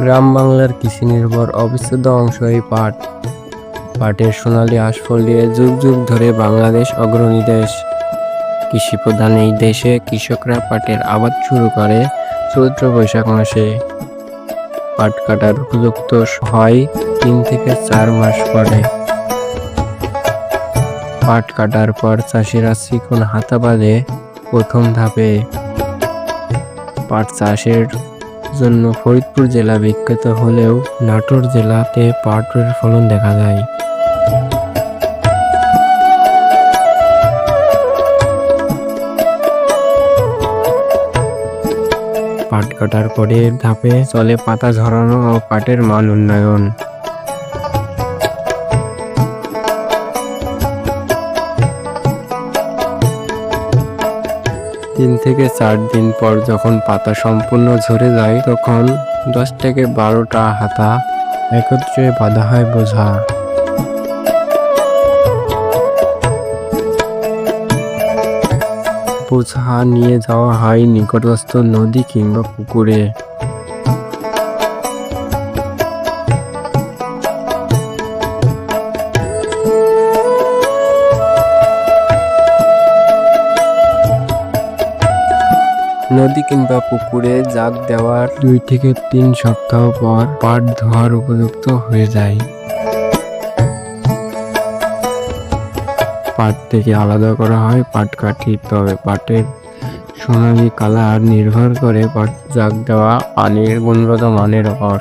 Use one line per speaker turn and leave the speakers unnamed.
গ্রাম বাংলার কৃষি নির্ভর অবিচ্ছেদ্য অংশ এই পাট। পাটের সোনালী দিয়ে যুগ যুগ ধরে বাংলাদেশ অগ্রণী দেশ। কৃষি প্রধান এই দেশে কৃষকরা পাটের আবাদ শুরু করে চৈত্র বৈশাখ মাসে। পাট কাটার উপযুক্ত হয় তিন থেকে চার মাস পরে। পাট কাটার পর চাষিরা চিকন হাতা বাঁধে প্রথম ধাপে। পাট চাষের জন্য ফরিদপুর জেলা বিখ্যাত হলেও নাটোর জেলাতে পাটের ফলন দেখা যায়। পাট কাটার পরের ধাপে চলে পাতা ঝরানো ও পাটের মান উন্নয়ন। তিন থেকে চার দিন পর যখন পাতা সম্পূর্ণ ঝরে যায়, তখন দশ থেকে বারোটা হাতা একত্রে বাঁধা হয় বোঝা। বোঝা নিয়ে যাওয়া হয় নিকটস্থ নদী কিংবা পুকুরে। নদী কিংবা পুকুরে জাগ দেওয়ার দুই থেকে তিন সপ্তাহ পর পাট ধোয়ার উপযুক্ত হয়ে যায়। পাট থেকে আলাদা করা হয় পাট কাঠি, তবে পাটের সোনালী কালার নির্ভর করে পাট জাগ দেওয়া পানির গুণগত মানের ওপর।